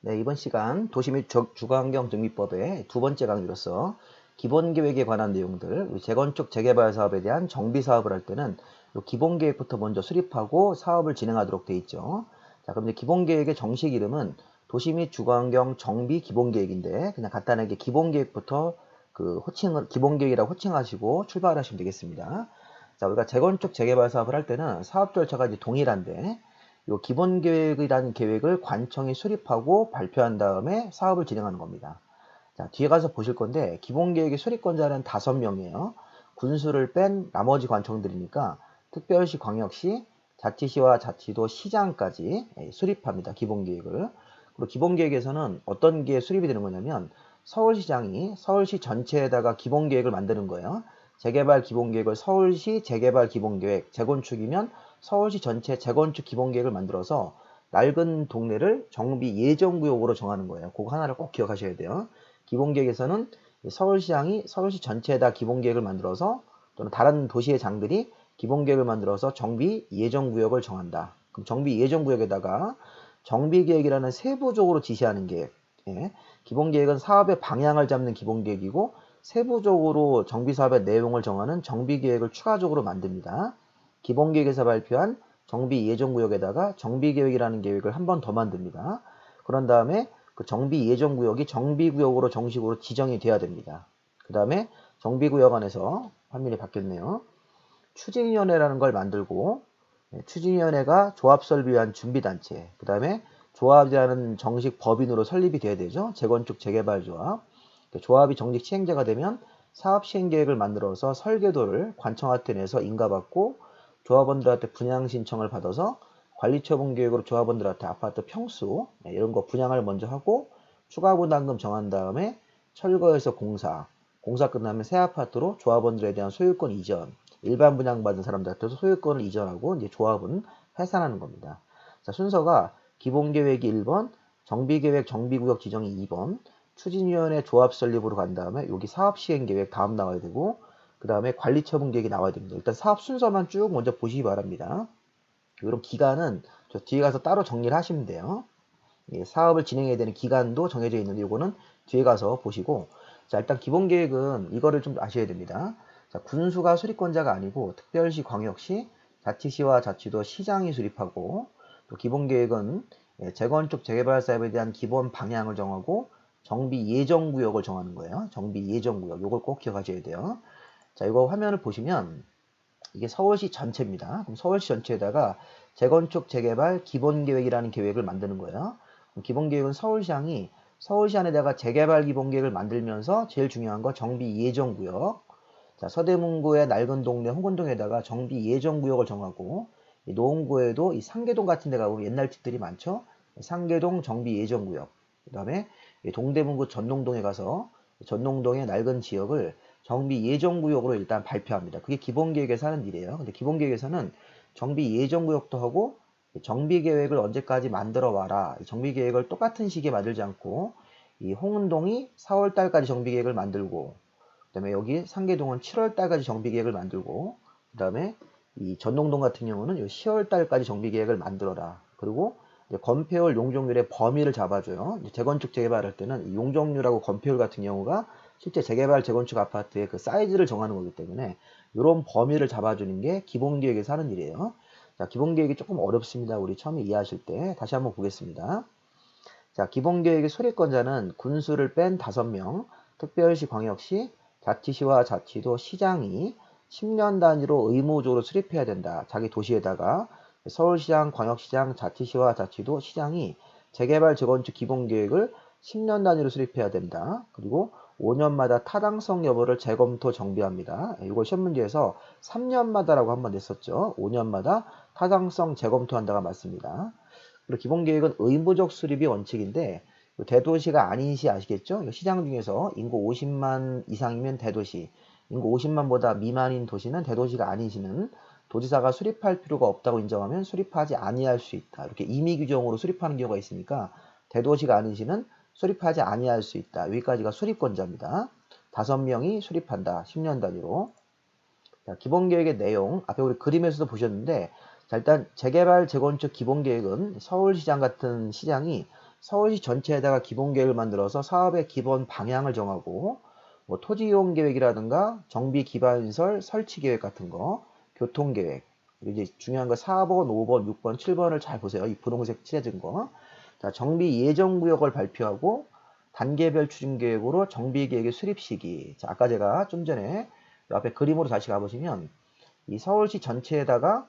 네, 이번 시간 도시 및 주- 주거환경 정비법의 두 번째 강의로서 기본계획에 관한 내용들, 재건축 재개발 사업에 대한 정비 사업을 할 때는 요 기본계획부터 먼저 수립하고 사업을 진행하도록 돼 있죠. 자, 그럼 이제 기본계획의 정식 이름은 도시 및 주거환경 정비 기본계획인데 그냥 간단하게 기본계획부터 그 호칭을 기본계획이라고 호칭하시고 출발하시면 되겠습니다. 자, 우리가 재건축 재개발 사업을 할 때는 사업 절차가 이제 동일한데 요 기본 계획이라는 계획을 관청이 수립하고 발표한 다음에 사업을 진행하는 겁니다. 자, 뒤에 가서 보실 건데 기본 계획의 수립권자는 다섯 명이에요. 군수를 뺀 나머지 관청들이니까 특별시, 광역시, 자치시와 자치도, 시장까지 예, 수립합니다. 기본 계획을. 그리고 기본 계획에서는 어떤 게 수립이 되는 거냐면 서울시장이 서울시 전체에다가 기본 계획을 만드는 거예요. 재개발 기본 계획을 서울시 재개발 기본 계획, 재건축이면 서울시 전체 재건축 기본 계획을 만들어서 낡은 동네를 정비 예정 구역으로 정하는 거예요. 그거 하나를 꼭 기억하셔야 돼요. 기본 계획에서는 서울시장이 서울시 전체에다 기본 계획을 만들어서 또는 다른 도시의 장들이 기본 계획을 만들어서 정비 예정 구역을 정한다. 그럼 정비 예정 구역에다가 정비 계획이라는 세부적으로 지시하는 계획. 예. 기본 계획은 사업의 방향을 잡는 기본 계획이고 세부적으로 정비 사업의 내용을 정하는 정비 계획을 추가적으로 만듭니다. 기본 계획에서 발표한 정비 예정 구역에다가 정비 계획이라는 계획을 한 번 더 만듭니다. 그런 다음에 그 정비 예정 구역이 정비 구역으로 정식으로 지정이 돼야 됩니다. 그 다음에 정비 구역 안에서 화면이 바뀌었네요. 추진위원회라는 걸 만들고 네, 추진위원회가 조합설비 위한 준비단체 그 다음에 조합이라는 정식 법인으로 설립이 돼야 되죠. 재건축 재개발 조합 그 조합이 정식 시행자가 되면 사업 시행 계획을 만들어서 설계도를 관청한테 내서 인가받고 조합원들한테 분양 신청을 받아서 관리처분 계획으로 조합원들한테 아파트 평수 네, 이런 거 분양을 먼저 하고 추가 분담금 정한 다음에 철거해서 공사 공사 끝나면 새 아파트로 조합원들에 대한 소유권 이전 일반 분양받은 사람들한테도 소유권을 이전하고 이제 조합은 해산하는 겁니다. 자 순서가 기본 계획이 1번 정비 계획 정비구역 지정이 2번 추진위원회 조합 설립으로 간 다음에 여기 사업 시행 계획 다음 나와야 되고 그 다음에 관리 처분 계획이 나와야 됩니다. 일단 사업 순서만 쭉 먼저 보시기 바랍니다. 그럼 기간은 저 뒤에 가서 따로 정리를 하시면 돼요. 예, 사업을 진행해야 되는 기간도 정해져 있는데 이거는 뒤에 가서 보시고 자 일단 기본 계획은 이거를 좀 아셔야 됩니다. 자 군수가 수립권자가 아니고 특별시, 광역시, 자치시와 자치도 시장이 수립하고 또 기본 계획은 예, 재건축 재개발 사업에 대한 기본 방향을 정하고 정비 예정 구역을 정하는 거예요. 정비 예정 구역 이걸 꼭 기억하셔야 돼요. 자, 이거 화면을 보시면 이게 서울시 전체입니다. 그럼 서울시 전체에다가 재건축 재개발 기본 계획이라는 계획을 만드는 거예요. 그럼 기본 계획은 서울시장이 서울시 안에다가 재개발 기본 계획을 만들면서 제일 중요한 거 정비 예정 구역. 자, 서대문구의 낡은 동네 홍은동에다가 정비 예정 구역을 정하고 이 노원구에도 이 상계동 같은 데 가 보면 옛날 집들이 많죠. 상계동 정비 예정 구역. 그 다음에 이 동대문구 전농동에 가서 전농동의 낡은 지역을 정비 예정 구역으로 일단 발표합니다. 그게 기본 계획에서 하는 일이에요. 근데 기본 계획에서는 정비 예정 구역도 하고 정비 계획을 언제까지 만들어 와라. 정비 계획을 똑같은 시기에 만들지 않고 이 홍은동이 4월 달까지 정비 계획을 만들고 그다음에 여기 상계동은 7월 달까지 정비 계획을 만들고 그다음에 이 전농동 같은 경우는 10월 달까지 정비 계획을 만들어라. 그리고 건폐율, 용적률의 범위를 잡아줘요. 재건축 재개발할 때는 이 용적률하고 건폐율 같은 경우가 실제 재개발 재건축 아파트의 그 사이즈를 정하는 거기 때문에 이런 범위를 잡아주는 게 기본 계획에서 하는 일이에요. 자, 기본 계획이 조금 어렵습니다. 우리 처음에 이해하실 때 다시 한번 보겠습니다. 자, 기본 계획의 수립권자는 군수를 뺀 다섯 명, 특별시, 광역시, 자치시와 자치도, 시장이 10년 단위로 의무적으로 수립해야 된다. 자기 도시에다가 서울시장, 광역시장, 자치시와 자치도, 시장이 재개발 재건축 기본 계획을 10년 단위로 수립해야 된다. 그리고 5년마다 타당성 여부를 재검토 정비합니다. 이걸 시험 문제에서 3년마다라고 한 번 냈었죠. 5년마다 타당성 재검토한다가 맞습니다. 그리고 기본 계획은 의무적 수립이 원칙인데 대도시가 아닌 시 아시겠죠? 시장 중에서 인구 50만 이상이면 대도시, 인구 50만보다 미만인 도시는 대도시가 아닌 시는 도지사가 수립할 필요가 없다고 인정하면 수립하지 아니할 수 있다. 이렇게 임의 규정으로 수립하는 경우가 있으니까 대도시가 아닌 시는 수립하지 아니할 수 있다. 여기까지가 수립권자입니다. 다섯 명이 수립한다. 10년 단위로. 자, 기본 계획의 내용 앞에 우리 그림에서도 보셨는데 자, 일단 재개발 재건축 기본 계획은 서울시장 같은 시장이 서울시 전체에다가 기본계획을 만들어서 사업의 기본 방향을 정하고 뭐 토지 이용 계획이라든가 정비 기반시설 설치 계획 같은 거, 교통 계획, 이제 중요한 거 4번, 5번, 6번, 7번을 잘 보세요. 이 분홍색 칠해진 거. 자, 정비 예정 구역을 발표하고 단계별 추진 계획으로 정비 계획의 수립 시기. 자, 아까 제가 좀 전에 이 앞에 그림으로 다시 가보시면 이 서울시 전체에다가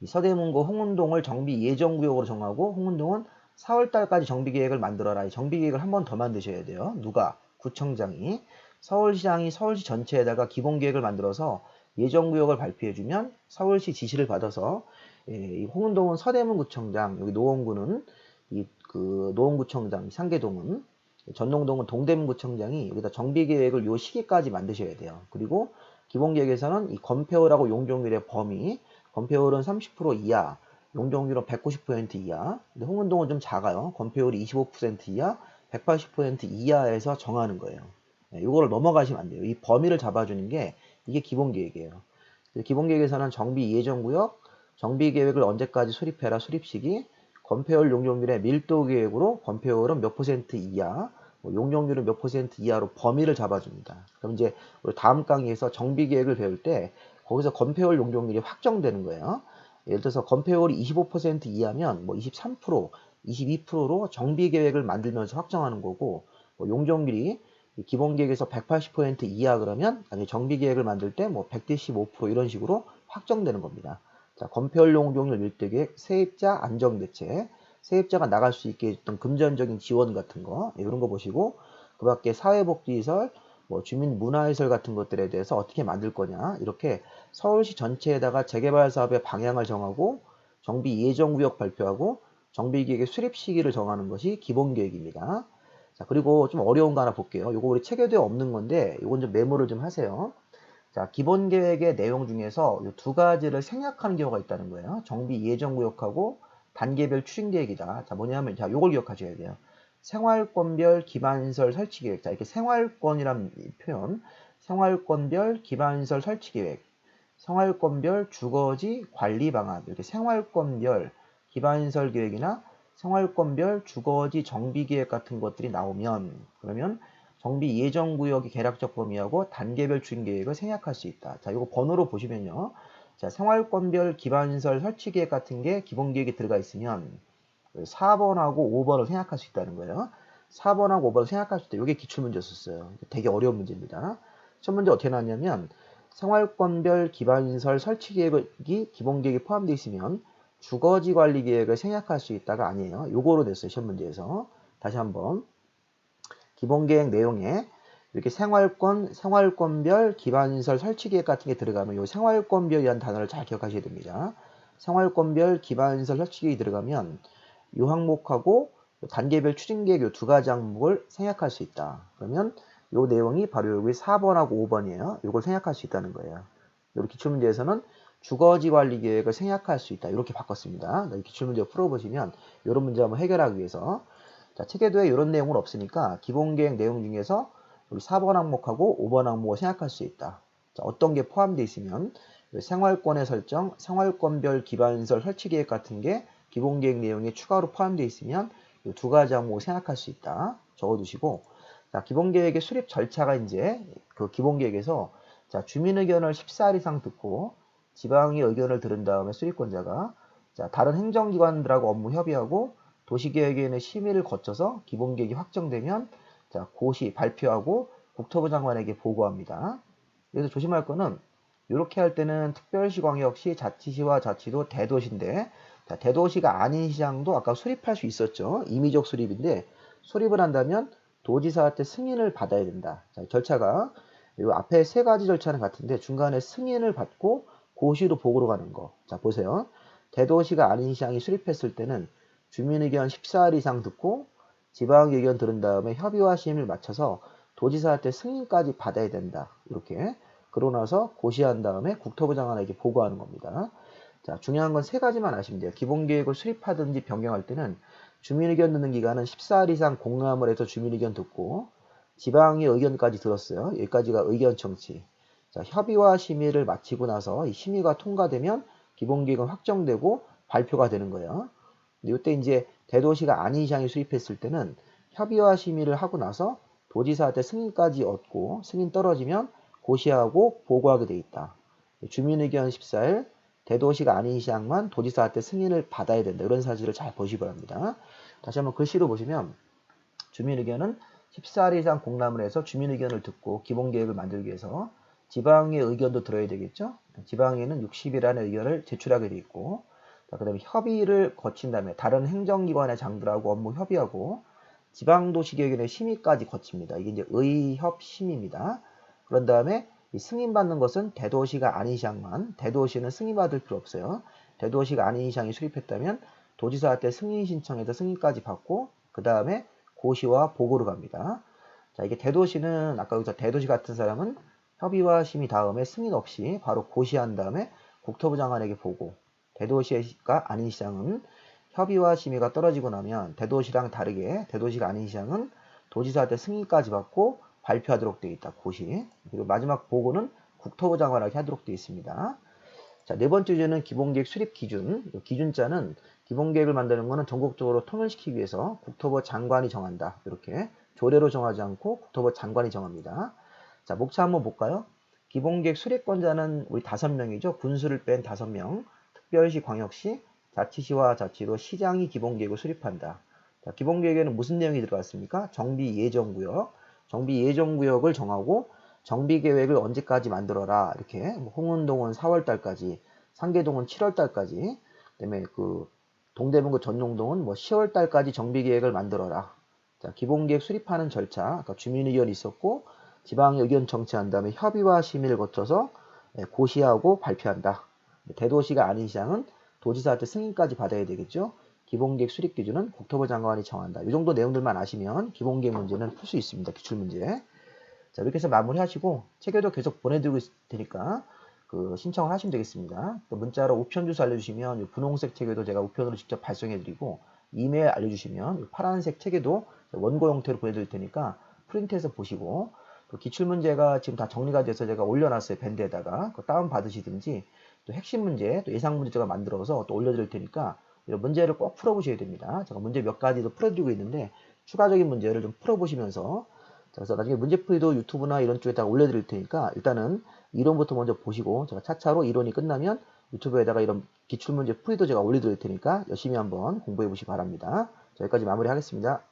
이 서대문구 홍은동을 정비 예정 구역으로 정하고 홍은동은 4월 달까지 정비 계획을 만들어라. 이 정비 계획을 한 번 더 만드셔야 돼요. 누가? 구청장이 서울시장이 서울시 전체에다가 기본 계획을 만들어서 예정 구역을 발표해 주면 서울시 지시를 받아서 예, 이 홍은동은 서대문 구청장, 여기 노원구는 이 그 노원구청장, 상계동은 전농동은 동대문 구청장이 여기다 정비 계획을 요 시기까지 만드셔야 돼요. 그리고 기본 계획에서는 이 건폐율하고 용적률의 범위, 건폐율은 30% 이하, 용적률은 190% 이하. 근데 홍은동은 좀 작아요. 건폐율이 25% 이하, 180% 이하에서 정하는 거예요. 네, 이거를 넘어가시면 안 돼요. 이 범위를 잡아주는 게 이게 기본 계획이에요. 기본 계획에서는 정비 예정 구역, 정비 계획을 언제까지 수립해라 수립 시기, 건폐율 용적률의 밀도 계획으로 건폐율은 몇 퍼센트 이하, 뭐 용적률은 몇 퍼센트 이하로 범위를 잡아줍니다. 그럼 이제 우리 다음 강의에서 정비 계획을 배울 때 거기서 건폐율 용적률이 확정되는 거예요. 예를 들어서 건폐율이 25% 이하면 뭐 23%, 22%로 정비 계획을 만들면서 확정하는 거고 뭐 용적률이 기본 계획에서 180% 이하 그러면 정비 계획을 만들 때 뭐 115% 이런 식으로 확정되는 겁니다. 자, 건폐율 용적률 밀도 계획, 세입자 안정 대책, 세입자가 나갈 수 있게 했던 금전적인 지원 같은 거 이런 거 보시고 그 밖에 사회복지시설, 뭐 주민 문화시설 같은 것들에 대해서 어떻게 만들 거냐 이렇게 서울시 전체에다가 재개발 사업의 방향을 정하고 정비 예정 구역 발표하고 정비 계획의 수립 시기를 정하는 것이 기본 계획입니다. 자, 그리고 좀 어려운 거 하나 볼게요. 이거 우리 책에도 없는 건데, 이건 좀 메모를 좀 하세요. 자, 기본 계획의 내용 중에서 이 두 가지를 생략하는 경우가 있다는 거예요. 정비 예정 구역하고 단계별 추진 계획이다. 자, 뭐냐면, 자, 요걸 기억하셔야 돼요. 생활권별 기반시설 설치 계획. 자, 이렇게 생활권이란 표현. 생활권별 기반시설 설치 계획. 생활권별 주거지 관리 방안. 이렇게 생활권별 기반시설 계획이나 생활권별 주거지 정비 계획 같은 것들이 나오면 그러면 정비 예정 구역의 계략적 범위하고 단계별 추진 계획을 생략할 수 있다. 자, 이거 번호로 보시면요. 자, 생활권별 기반시설 설치 계획 같은 게 기본 계획에 들어가 있으면 4번하고 5번을 생략할 수 있다는 거예요. 4번하고 5번을 생략할 수 있다. 이게 기출문제였었어요. 되게 어려운 문제입니다. 첫 문제 어떻게 나왔냐면 생활권별 기반시설 설치 계획이 기본 계획에 포함되어 있으면 주거지 관리 계획을 생략할 수 있다가 아니에요. 요거로 냈어요. 시험 문제에서. 다시 한번. 기본 계획 내용에 이렇게 생활권, 생활권별 기반시설 설치 계획 같은 게 들어가면 요 생활권별이라는 단어를 잘 기억하셔야 됩니다. 생활권별 기반시설 설치 계획이 들어가면 요 항목하고 단계별 추진 계획 요두 가지 항목을 생략할 수 있다. 그러면 요 내용이 바로 여기 4번하고 5번이에요. 요걸 생략할 수 있다는 거예요. 여기 기출문제에서는 주거지 관리 계획을 생략할 수 있다. 이렇게 바꿨습니다. 기출문제 풀어보시면 이런 문제 한번 해결하기 위해서 자, 체계도에 이런 내용은 없으니까 기본 계획 내용 중에서 우리 4번 항목하고 5번 항목을 생략할 수 있다. 자, 어떤 게 포함되어 있으면 생활권의 설정, 생활권별 기반시설 설치 계획 같은 게 기본 계획 내용에 추가로 포함되어 있으면 이 두 가지 항목을 생략할 수 있다. 적어두시고 자, 기본 계획의 수립 절차가 이제 그 기본 계획에서 자, 주민 의견을 14일 이상 듣고 지방의 의견을 들은 다음에 수립권자가 자, 다른 행정기관들하고 업무 협의하고 도시계획위원회 심의를 거쳐서 기본계획이 확정되면 자, 고시 발표하고 국토부 장관에게 보고합니다. 그래서 조심할 거는 이렇게 할 때는 특별시, 광역시, 자치시와 자치도 대도시인데 자, 대도시가 아닌 시장도 아까 수립할 수 있었죠. 임의적 수립인데 수립을 한다면 도지사한테 승인을 받아야 된다. 자, 절차가 이 앞에 세 가지 절차는 같은데 중간에 승인을 받고 고시로 보고로 가는 거. 자, 보세요. 대도시가 아닌 시장이 수립했을 때는 주민 의견 14일 이상 듣고 지방 의견 들은 다음에 협의와 심의를 마쳐서 도지사한테 승인까지 받아야 된다. 이렇게. 그러고 나서 고시한 다음에 국토부 장관에게 보고하는 겁니다. 자, 중요한 건 세 가지만 아시면 돼요. 기본 계획을 수립하든지 변경할 때는 주민 의견 듣는 기간은 14일 이상 공감을 해서 주민 의견 듣고 지방의 의견까지 들었어요. 여기까지가 의견 청취. 자, 협의와 심의를 마치고 나서 이 심의가 통과되면 기본 계획은 확정되고 발표가 되는 거예요. 이때 이제 대도시가 아닌 시장이 수립했을 때는 협의와 심의를 하고 나서 도지사한테 승인까지 얻고 승인 떨어지면 고시하고 보고하게 돼 있다. 주민의견 14일 대도시가 아닌 시장만 도지사한테 승인을 받아야 된다. 이런 사실을 잘 보시기 바랍니다. 다시 한번 글씨로 보시면 주민의견은 14일 이상 공람을 해서 주민의견을 듣고 기본계획을 만들기 위해서 지방의 의견도 들어야 되겠죠. 지방에는 60일 안에 의견을 제출하게 돼 있고 그 다음에 협의를 거친 다음에 다른 행정기관의 장들하고 업무 협의하고 지방도시계획의 심의까지 거칩니다. 이게 이제 의협 심의입니다. 그런 다음에 이 승인받는 것은 대도시가 아닌 시장만 대도시는 승인받을 필요 없어요. 대도시가 아닌 시장이 수립했다면 도지사한테 승인 신청해서 승인까지 받고 그 다음에 고시와 보고를 갑니다. 자 이게 대도시는 아까 여기서 대도시 같은 사람은 협의와 심의 다음에 승인 없이 바로 고시한 다음에 국토부 장관에게 보고 대도시가 아닌 시장은 협의와 심의가 떨어지고 나면 대도시랑 다르게 대도시가 아닌 시장은 도지사한테 승인까지 받고 발표하도록 되어 있다. 고시. 그리고 마지막 보고는 국토부 장관에게 하도록 되어 있습니다. 자, 네 번째 주제는 기본계획 수립 기준. 이 기준자는 기본계획을 만드는 것은 전국적으로 통일시키기 위해서 국토부 장관이 정한다. 이렇게 조례로 정하지 않고 국토부 장관이 정합니다. 자, 목차 한번 볼까요? 기본계획 수립권자는 우리 다섯 명이죠. 군수를 뺀 다섯 명. 특별시, 광역시, 자치시와 자치도 시장이 기본계획을 수립한다. 자, 기본계획에는 무슨 내용이 들어갔습니까? 정비 예정구역. 정비 예정구역을 정하고 정비계획을 언제까지 만들어라. 이렇게 뭐 홍은동은 4월달까지, 상계동은 7월달까지, 그다음에 그 동대문구 전용동은 뭐 10월달까지 정비계획을 만들어라. 자, 기본계획 수립하는 절차, 아까 주민의견이 있었고 지방 의견 청취한 다음에 협의와 심의를 거쳐서 예, 고시하고 발표한다. 대도시가 아닌 시장은 도지사한테 승인까지 받아야 되겠죠. 기본계획 수립 기준은 국토부 장관이 정한다. 이 정도 내용들만 아시면 기본계획 문제는 풀 수 있습니다. 기출 문제. 자, 이렇게 해서 마무리하시고 책에도 계속 보내드리고 있을 테니까 그 신청을 하시면 되겠습니다. 또 문자로 우편 주소 알려주시면 이 분홍색 책에도 제가 우편으로 직접 발송해드리고 이메일 알려주시면 이 파란색 책에도 원고 형태로 보내드릴 테니까 프린트해서 보시고 또 기출 문제가 지금 다 정리가 돼서 제가 올려놨어요. 밴드에다가 그 다운 받으시든지 또 핵심 문제, 또 예상 문제 제가 만들어서 또 올려드릴 테니까 이런 문제를 꼭 풀어보셔야 됩니다. 제가 문제 몇 가지도 풀어드리고 있는데 추가적인 문제를 좀 풀어보시면서 자, 그래서 나중에 문제풀이도 유튜브나 이런 쪽에다가 올려드릴 테니까 일단은 이론부터 먼저 보시고 제가 차차로 이론이 끝나면 유튜브에다가 이런 기출문제 풀이도 제가 올려드릴 테니까 열심히 한번 공부해 보시기 바랍니다. 자, 여기까지 마무리하겠습니다.